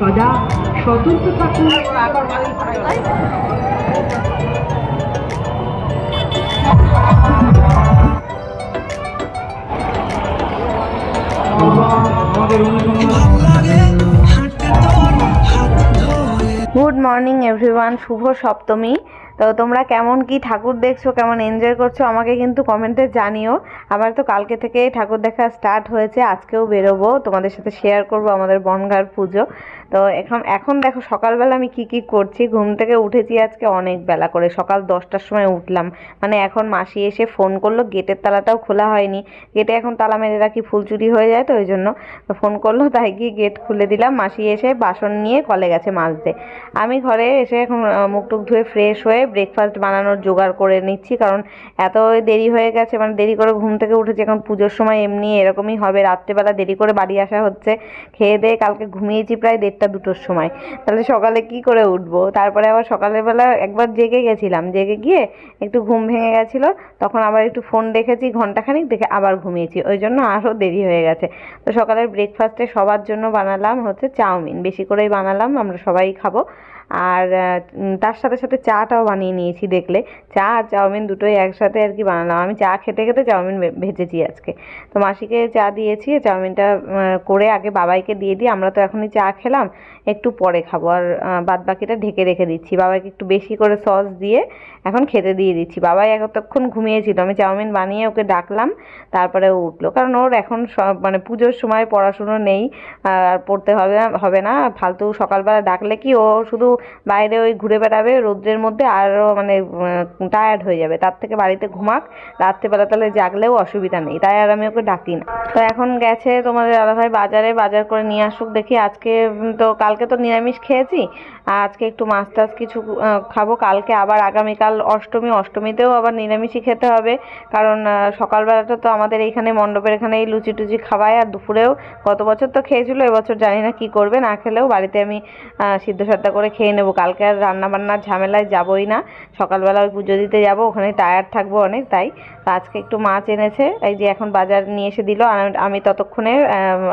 সদা সতর্ক থাকুন। গুড মর্নিং এভরিওয়ান শুভ সপ্তমী। তো তোমরা কেমন কি ঠাকুর দেখছ, কেমন এনজয় করছ আমাকে কিন্তু কমেন্টে জানিও। আমার তো কালকে থেকে ঠাকুর দেখা স্টার্ট হয়েছে, আজকেও বেরোবো। তোমাদের সাথে শেয়ার করব আমাদের বনগার পুজো। তো এখন এখন দেখো সকালবেলা আমি কি কি করছি, ঘুম থেকে উঠেছি আজকে অনেক বেলা করে, সকাল দশটার সময় উঠলাম। মানে এখন মাসি এসে ফোন করল, গেটের তালাটাও খোলা হয়নি। গেটে এখন তালা মেরে রাখি, ফুল চুরি হয়ে যায় তো ওই জন্য তো ফোন করল, তাই গিয়ে গেট খুলে দিলাম। মাসি এসে বাসন নিয়ে কলে গেছে মাজতে। আমি ঘরে এসে এখন মুখ টুক ধুয়ে ফ্রেশ হয়ে ব্রেকফাস্ট বানানোর জোগাড় করে নিচ্ছি, কারণ এত দেরি হয়ে গেছে মানে দেরি করে ঘুম থেকে উঠেছি, এখন পুজোর সময় এমনি এরকমই হবে, রাত্রেবেলা দেরি করে বাড়ি আসা হচ্ছে, খেয়ে দিয়ে কালকে ঘুমিয়েছি প্রায় দেড়টা দুটোর সময়। তাহলে সকালে কি করে উঠবো? তারপরে আবার সকালবেলা একবার জেগে গেছিলাম, জেগে গিয়ে একটু ঘুম ভেঙে গেছিল, তখন আবার একটু ফোন দেখেছি ঘন্টাখানিক দেখে আবার ঘুমিয়েছি, ওই জন্য আরও দেরি হয়ে গেছে। তো সকালের ব্রেকফাস্টে সবার জন্য বানালাম হচ্ছে চাউমিন, বেশি করেই বানালাম, আমরা সবাই খাব। আর তার সাথে সাথে চাটাও বানিয়ে নিয়েছি দেখলে। চা আর চাউমিন দুটোই একসাথে আর কি বানালাম। আমি চা খেতে খেতে চাউমিন ভেজেছি আজকে। তো মাসিকে চা দিয়েছি, চাউমিনটা করে আগে বাবাইকে দিয়ে দিই। আমরা তো এখনই চা খেলাম, একটু পরে খাব। আর বাদ বাকিটা ঢেকে রেখে দিচ্ছি। বাবাইকে একটু বেশি করে সস দিয়ে এখন খেতে দিয়ে দিচ্ছি। বাবাই এতক্ষণ ঘুমিয়েছিল। আমি চাউমিন বানিয়ে ওকে ডাকলাম, তারপরে ও উঠল। কারণ ওর এখন মানে পুজোর সময় পড়াশুনো নেই, আর পড়তে হবে হবে না। ফালতু সকালবেলা ডাকলে কি ও শুধু বাইরে ওই ঘুরে বেড়াবে, রৌদ্রের মধ্যে আরও মানে টায়ার্ড হয়ে যাবে। তার থেকে বাড়িতে ঘুমাক, রাত্রেবেলা তাহলে জাগলেও অসুবিধা নেই। তাই আর আমি ওকে ডাকি না। তো এখন গেছে তোমাদের দাদাভাই বাজারে, বাজার করে নিয়ে আসুক, দেখি আজকে তো কালকে তো নিরামিষ খেয়েছি। আর আজকে একটু মাছ টাছ কিছু খাব। কালকে আবার আগামীকাল অষ্টমী, অষ্টমীতেও আবার নিরামিষই খেতে হবে। কারণ সকালবেলাটা তো আমাদের এইখানে, মণ্ডপের এখানে এই লুচি টুচি খাওয়ায় আর দুপুরেও গত বছর তো খেয়েছিল, এবছর জানি না কি করবে। না খেলেও বাড়িতে আমি সিদ্ধ সাদ্ধ করে খেয়ে নেব। কালকে আর রান্না বান্নার ঝামেলায় যাবোই না। সকালবেলা ওই পুজো দিতে যাব, ওখানে টায়ার থাকব অনেক, তাই। আজকে একটু মাছ এনেছে, এই যে এখন বাজার নিয়ে এসে দিল, আর আমি ততক্ষণে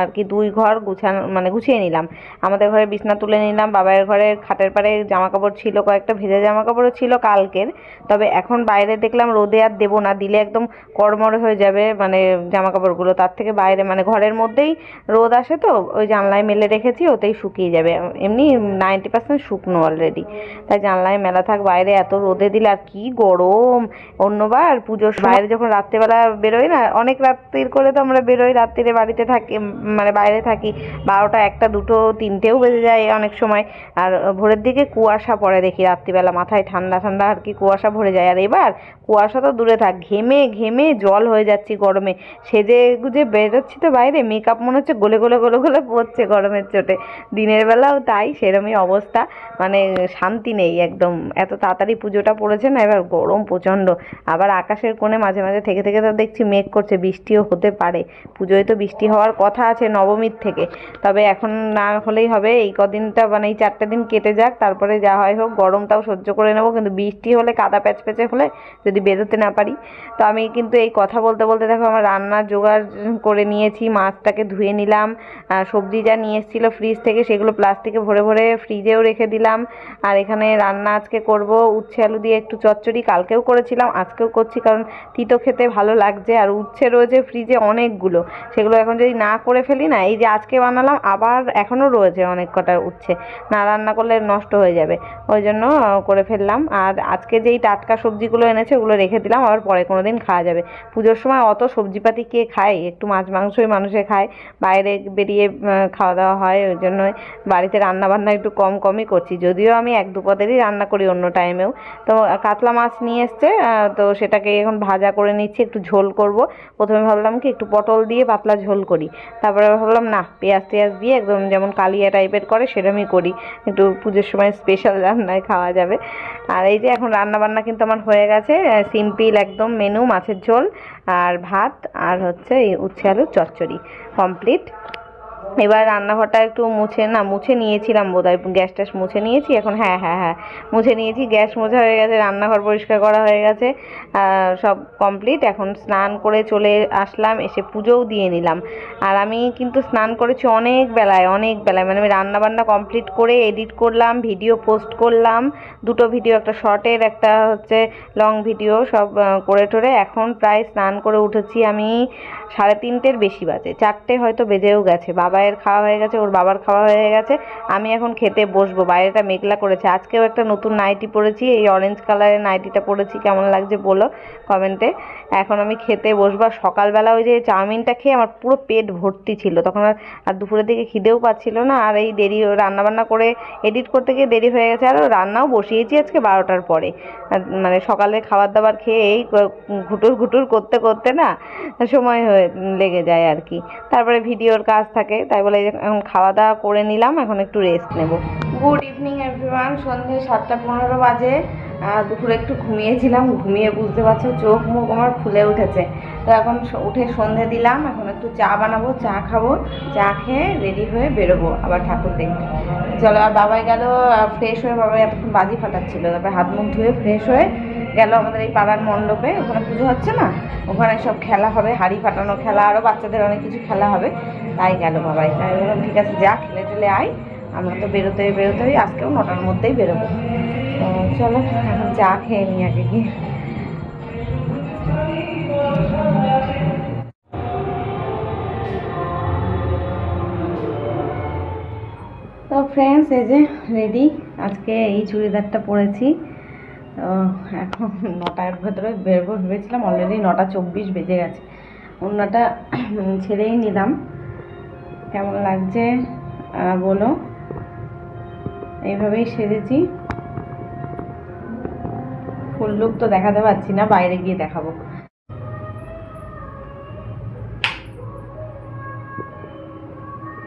আর কি দুই ঘর গুছানো মানে গুছিয়ে নিলাম। আমাদের ঘরে বিছনা তুলে নিলাম বাবার ঘরে খাটের পাড়ে জামা কাপড় ছিল, কয়েকটা ভেজা জামা কাপড়ও ছিল কালকের। তবে এখন বাইরে দেখলাম রোদে আর দেবো না, দিলে একদম কড়মড়ে হয়ে যাবে মানে জামা কাপড়গুলো তার থেকে বাইরে মানে ঘরের মধ্যেই রোদ আসে তো, ওই জানলায় মেলে রেখেছি, ওতেই শুকিয়ে যাবে। এমনি নাইনটি পার্সেন্ট শুকনো অলরেডি তাই জানলায় মেলা থাক, বাইরে এত রোদে দিলে আর কি গরম। অন্যবার পুজোর বাইরে যখন রাত্রেবেলা বেরোই না, অনেক রাত্রির করে তো আমরা বেরোই, রাত্রিরে বাড়িতে থাকি মানে বাইরে থাকি। বারোটা, একটা, দুটো, তিনটেও বেজে যায় অনেক সময়। আর ভোরের দিকে কুয়াশা পড়ে দেখি রাত্রিবেলা, মাথায় ঠান্ডা ঠান্ডা, আর কি কুয়াশা ভরে যায়। আর এবার কুয়াশা তো দূরে থাক, ঘেমে ঘেমে জল হয়ে যাচ্ছি গরমে। সেজে গুজে বেরোচ্ছি তো বাইরে মেকআপ মনে হচ্ছে গোলে গোলে গোলে, গলে পড়ছে গরমের চোটে। দিনের বেলাও তাই, সেরমই অবস্থা। মানে শান্তি নেই একদম। এত তাড়াতাড়ি পুজোটা পড়েছে না, এবার গরম প্রচণ্ড। আবার আকাশের কোণে মাঝে মাঝে থেকে থেকে তো দেখছি মেঘ করছে, বৃষ্টিও হতে পারে। পুজোয় তো বৃষ্টি হওয়ার কথা আছে নবমীর থেকে। তবে এখন না হলেই হবে, এই কদিনটা মানে এই চারটে দিন কেটে যাক, তারপরে যা হয় হোক, গরমটাও সহ্য করে নেব। কিন্তু বৃষ্টি হলে, কাদা প্যাচ প্যাচে হলে যদি বেরোতে না পারি। তো আমি কিন্তু এই কথা বলতে বলতে দেখো আমার রান্নার জোগাড় করে নিয়েছি, মাছটাকে ধুয়ে নিলাম। সবজি যা নিয়ে এসেছিল ফ্রিজ থেকে, সেগুলো প্লাস্টিকে ভরে ভরে ফ্রিজেও রেখে দিলাম। আর এখানে রান্না আজকে করব। উচ্ছে আলু দিয়ে একটু চচ্চড়ি। কালকেও করেছিলাম, আজকেও করছি কারণ তিতো খেতে ভালো লাগছে। আর উচ্ছে রয়েছে ফ্রিজে অনেকগুলো। সেগুলো এখন যদি না করে ফেলি না, এই যে আজকে বানালাম, আবার এখনও রয়েছে অনেক কটা উচ্ছে। না রান্না করলে নষ্ট হয়ে যাবে। ওই জন্য করে ফেললাম। আর আজকে যেই টাটকা সবজিগুলো এনেছে, ওগুলো রেখে দিলাম। আবার পরে কোনো দিন খাওয়া যাবে। পুজোর সময় অত সবজিপাতি কে খায়? একটু মাছ মাংসই মানুষে খায়। বাইরে বেরিয়ে খাওয়া দাওয়া হয়। ওই জন্য বাড়িতে রান্না বান্না একটু কম কমই করছি। যদিও আমি এক দু পদেরই রান্না করি অন্য টাইমেও তো কাতলা মাছ নিয়ে এসছে তো সেটাকে এখন ভাজা করে নিচ্ছি, একটু ঝোল করব। প্রথমে ভাবলাম কি, একটু পটল দিয়ে পাতলা ঝোল করি। তারপরে ভাবলাম, না, পেঁয়াজ টেয়াজ দিয়ে একদম যেমন কালিয়া টাইপের করে সেরকমই করি। একটু পুজোর সময় স্পেশাল রান্নায় খাওয়া যাবে। আর এই যে এখন রান্না বান্না কিন্তু আমার হয়ে গেছে। সিম্পল একদম মেনু মাছের ঝোল, আর ভাত, আর হচ্ছে এই উচ্ছে আলুর চচ্চড়ি কমপ্লিট এবার রান্নাঘরটা একটু মুছে, না, মুছে নিয়েছিলাম বোধহয়, গ্যাস ট্যাস মুছে নিয়েছি, এখন হ্যাঁ হ্যাঁ হ্যাঁ মুছে নিয়েছি, গ্যাস মোছা হয়ে গেছে, রান্নাঘর পরিষ্কার করা হয়ে গেছে সব কমপ্লিট এখন স্নান করে চলে আসলাম, এসে পুজোও দিয়ে নিলাম, আর আমি কিন্তু স্নান করেছি অনেক বেলায় অনেক বেলায় মানে আমি রান্নাবান্না কমপ্লিট করে এডিট করলাম ভিডিও পোস্ট করলাম, দুটো ভিডিও একটা শর্টের একটা হচ্ছে লং ভিডিও সব করে টোরে এখন প্রায় স্নান করে উঠেছি আমি সাড়ে তিনটের বেশি বাজে, চারটে হয়তো বেজেও গেছে বাবায়ের খাওয়া হয়ে গেছে, ওর বাবার খাওয়া হয়ে গেছে, আমি এখন খেতে বসবো। বাইরেটা মেঘলা করেছে। আজকেও একটা নতুন নাইটি পরেছি, এই অরেঞ্জ কালারের নাইটিটা পরেছি। কেমন লাগছে বলো কমেন্টে এখন আমি খেতে বসবো। আর সকালবেলা ওই যে চাউমিনটা খেয়ে আমার পুরো পেট ভর্তি ছিল। তখন আর আর দুপুরের দিকে খিদেও পাচ্ছিল না। আর এই দেরি রান্নাবান্না করে এডিট করতে গিয়ে দেরি হয়ে গেছে। আর রান্নাও বসিয়েছি আজকে বারোটার পরে। মানে সকালে খাবার দাবার খেয়ে এই ঘুটুর ঘুটুর করতে করতে না সময় হয়ে, লেগে যায় আর কি। তারপরে ভিডিওর কাজ থাকে। তাই বলে এখন খাওয়া দাওয়া করে নিলাম, এখন একটু রেস্ট নেব। গুড ইভিনিং এভরিওয়ান সন্ধে সাতটা পনেরো বাজে। দুপুরে একটু ঘুমিয়েছিলাম, ঘুমিয়ে বুঝতে পারছ, চোখ মুখ আমার ফুলে উঠেছে। তো এখন উঠে সন্ধে দিলাম, এখন একটু চা বানাবো, চা খাব, চা খেয়ে রেডি হয়ে বেরোবো আবার ঠাকুর দেখতে। চলো, আর বাবাই গেল ফ্রেশ হয়ে বাবাই এতক্ষণ বাজি ফাটাচ্ছিল, তারপরে হাত মুখ ধুয়ে ফ্রেশ হয়ে গেল আমাদের এই পাড়ার মণ্ডপে, ওখানে পুজো হচ্ছে না? ওখানে সব খেলা হবে, হাড়ি ফাটানো খেলা আরও বাচ্চাদের অনেক কিছু খেলা হবে। তাই গেল বাবাই। তাই বললাম, ঠিক আছে, যা, খেলে টেলে আয়। আমরা তো বেরোতে বেরোতে হই আজকেও নটার মধ্যেই বেরোবো। তো চলো, এখন চা খেয়ে নিই আগে গিয়ে। তো ফ্রেন্ডস এই যে রেডি আজকে এই চুড়িদারটা পরেছি। এখন নটার ভেতরে বেরবো ভেবেছিলাম অলরেডি নটা চব্বিশ বেজে গেছে। অন্যটা ছেড়েই নিলাম। কেমন লাগছে? বলো। এইভাবেই সেজেছি। ফুল লুক তো দেখাতে পারছি না, বাইরে গিয়ে দেখাবো।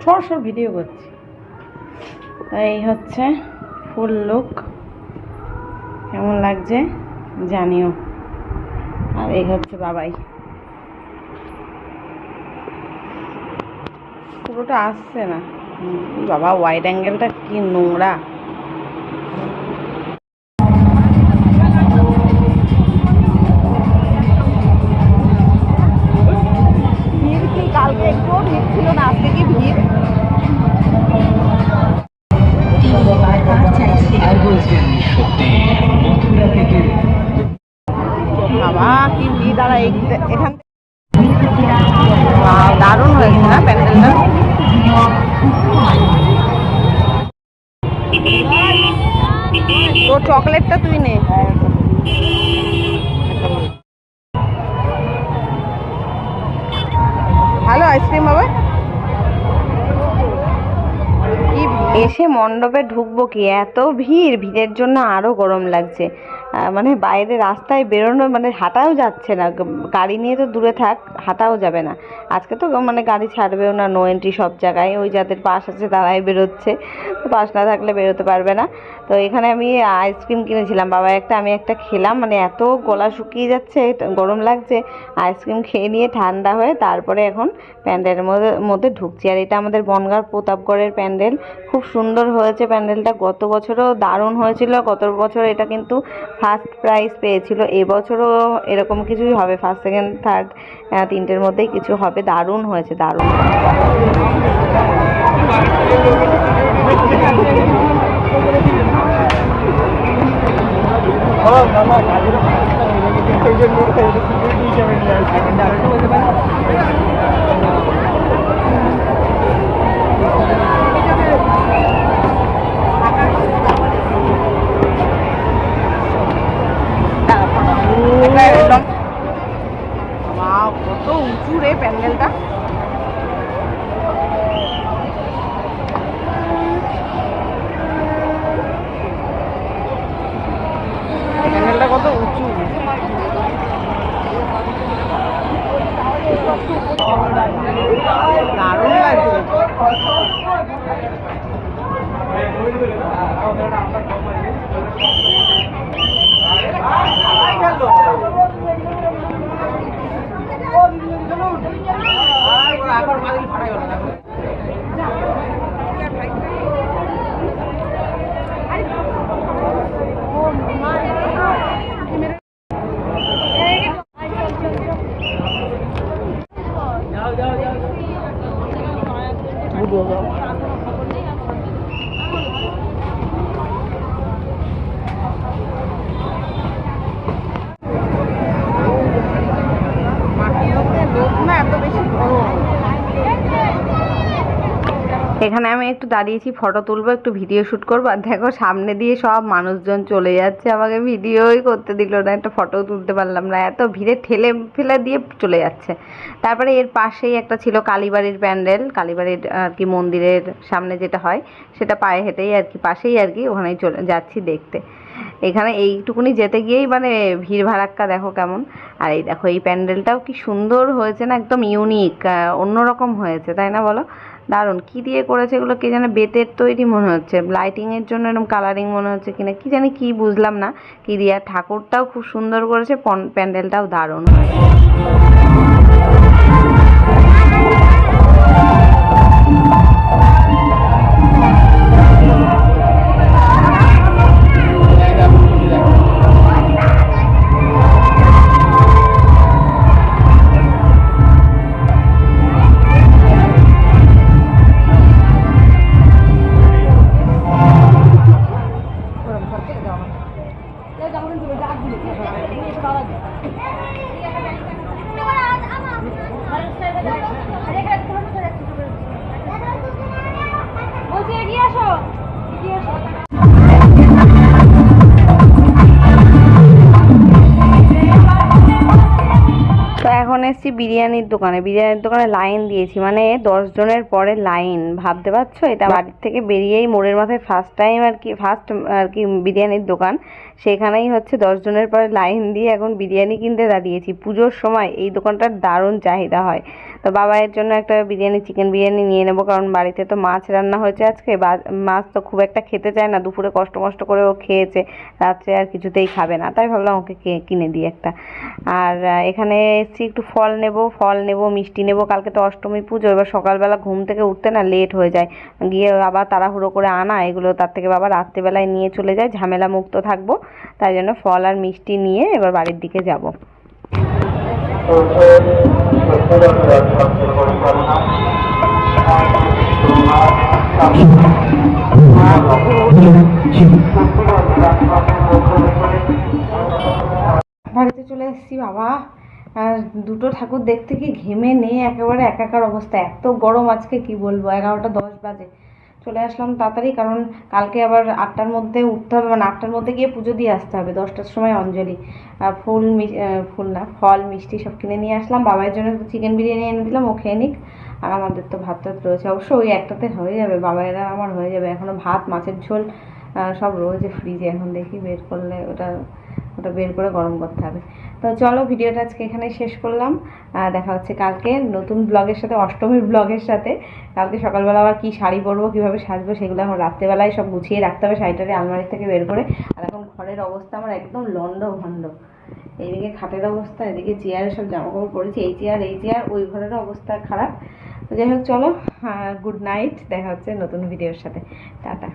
সর ভিডিও করছি। এই হচ্ছে ফুল লুক কেমন লাগছে জানিও। আর এই হচ্ছে বাবাই। পুরোটা আসছে না। বাবা ওয়াইড অ্যাঙ্গেলটা কি নোংরা। দারুণ প্যান্ডেলটা? তোর চকলেটটা তুই নে। ভালো আইসক্রিম বাবা। এসে মণ্ডপে ঢুকবো কি? এত ভিড়, ভিড়ের জন্য আরও গরম লাগছে। মানে বাইরে রাস্তায় বেরোনো মানে হাঁটাও যাচ্ছে না। গাড়ি নিয়ে তো দূরে থাক, হাঁটাও যাবে না। আজকে তো মানে গাড়ি ছাড়বেও না নো এন্ট্রি সব জায়গায়। ওই যাদের পাস আছে তারাই বেরোচ্ছে। পাস না থাকলে বেরোতে পারবে না। তো এখানে আমি আইসক্রিম কিনেছিলাম। বাবা, একটা আমি একটা খেলাম। মানে এত গলা শুকিয়ে যাচ্ছে গরম লাগছে। আইসক্রিম খেয়ে নিয়ে ঠান্ডা হয়ে তারপরে এখন প্যান্ডেলের মধ্যে মধ্যে ঢুকছি। আর এটা আমাদের বনগাঁ প্রতাপগড়ের প্যান্ডেল। খুব সুন্দর হয়েছে প্যান্ডেলটা। গত বছরও দারুণ হয়েছিল। গত বছর এটা কিন্তু ফার্স্ট প্রাইজ পেয়েছিল। এবছরও এরকম কিছুই হবে। ফার্স্ট সেকেন্ড থার্ড তিনটের মধ্যেই কিছু হবে। দারুণ হয়েছে, দারুণ কত উঁচু রে প্যান্ডেলটা প্যান্ডেলটা কত উঁচু দারুণ লাগছে এখানে আমি একটু দাঁড়িয়েছি ফটো তুলবো, একটু ভিডিও শ্যুট করব। আর দেখো, সামনে দিয়ে সব মানুষজন চলে যাচ্ছে। আমাকে ভিডিওই করতে দিল না, একটা ফটো তুলতে পারলাম না। এত ভিড়ে ঠেলে ফেলে দিয়ে চলে যাচ্ছে। তারপরে এর পাশেই একটা ছিল কালীবাড়ির প্যান্ডেল, কালীবাড়ির আর কি মন্দিরের সামনে যেটা হয়, সেটা পায়ে হেঁটেই আর কি, পাশেই আর কি ওখানেই চলে যাচ্ছি দেখতে। এখানে এইটুকুনি যেতে গিয়েই মানে ভিড় ভাড়াক্কা দেখো কেমন। আর এই দেখো, এই প্যান্ডেলটাও কি সুন্দর হয়েছে না, একদম ইউনিক অন্যরকম হয়েছে, তাই না বলো? দারুণ, কি দিয়ে করেছে এগুলো কে জানে বেতের তৈরি মনে হচ্ছে লাইটিংয়ের জন্য এরকম কালারিং মনে হচ্ছে কিনা, কি জানি কি বুঝলাম না, কি দিয়ে, আর ঠাকুরটাও খুব সুন্দর করেছে প্যান্ডেলটাও দারুণ। বলছি বিরিয়ানির দোকানে বিরিয়ানির দোকানে লাইন দিয়েছি মানে দশ জনের পরে লাইন ভাবতে পারছ? এটা বাড়ির থেকে বেরিয়েই মোড়ের মাথায় ফার্স্ট টাইম আর কি ফার্স্ট আর কি বিরিয়ানির দোকান। সেখানেই হচ্ছে দশজনের পরে লাইন দিয়ে এখন বিরিয়ানি কিনতে দাঁড়িয়েছি। পুজোর সময় এই দোকানটার দারুণ চাহিদা হয়। তো বাবাইয়ের জন্য একটা বিরিয়ানি চিকেন বিরিয়ানি নিয়ে নেব, কারণ বাড়িতে তো মাছ রান্না হয়েছে আজকে। মাছ তো খুব একটা খেতে চায় না, দুপুরে কষ্ট মষ্ট করে ও খেয়েছে, রাত্রে আর কিছুতেই খাবে না। তাই ভাবলাম ওকে কিনে দিই একটা। আর এখানে এসছি একটু ফল নেব ফল নেব, মিষ্টি নেব। কালকে তো অষ্টমী পুজো, এবার সকালবেলা ঘুম থেকে উঠতে না লেট হয়ে যায়। গিয়ে আবার তাড়াহুড়ো করে আনা, এগুলো তার থেকে বাবা রাত্রেবেলায় নিয়ে চলে যায় ঝামেলা মুক্ত থাকব। তাই জন্য ফল আর মিষ্টি নিয়ে এবার বাড়ির দিকে যাব। বাড়িতে চলে এসেছি বাবা। আর দুটো ঠাকুর দেখতে কি ঘেমে নেই, একেবারে একাকার অবস্থা। এত গরম আজকে, কি বলব? এগারোটা দশ বাজে। চলে আসলাম তাড়াতাড়ি, কারণ কালকে আবার আটটার মধ্যে উঠতে হবে মানে আটটার মধ্যে গিয়ে পুজো দিয়ে আসতে হবে। দশটার সময় অঞ্জলি। ফুল ফুল না, ফল, মিষ্টি সব কিনে নিয়ে আসলাম। বাবার জন্য চিকেন বিরিয়ানি এনে দিলাম, ও খেয়ে নিক। আর আমাদের তো ভাত টাত রয়েছে। অবশ্য ওই একটাতে হয়ে যাবে বাবাইরা আমার হয়ে যাবে। এখনও ভাত, মাছের ঝোল সব রয়েছে ফ্রিজে এখন দেখি বের করলে ওটা ওটা বের করে গরম করতে হবে। তো চলো ভিডিওটা আজকে এখানে শেষ করলাম। দেখা হচ্ছে কালকে নতুন ব্লগের সাথে, অষ্টমীর ব্লগের সাথে। কালকে সকালবেলা আবার কী শাড়ি পরবো, কীভাবে সাজবো সেগুলো এখন রাত্রেবেলায় সব গুছিয়ে রাখতে হবে শাড়িটারে আলমারি থেকে বের করে। আর এখন ঘরের অবস্থা আমার একদম লন্ড ভন্ড এইদিকে খাটের অবস্থা, এদিকে চেয়ারে সব জামা কাপড় পরেছি, এই চেয়ার এই চেয়ার, ওই ঘরেরও অবস্থা খারাপ। তো যাই হোক, চলো গুড নাইট দেখা হচ্ছে নতুন ভিডিওর সাথে। টাটা।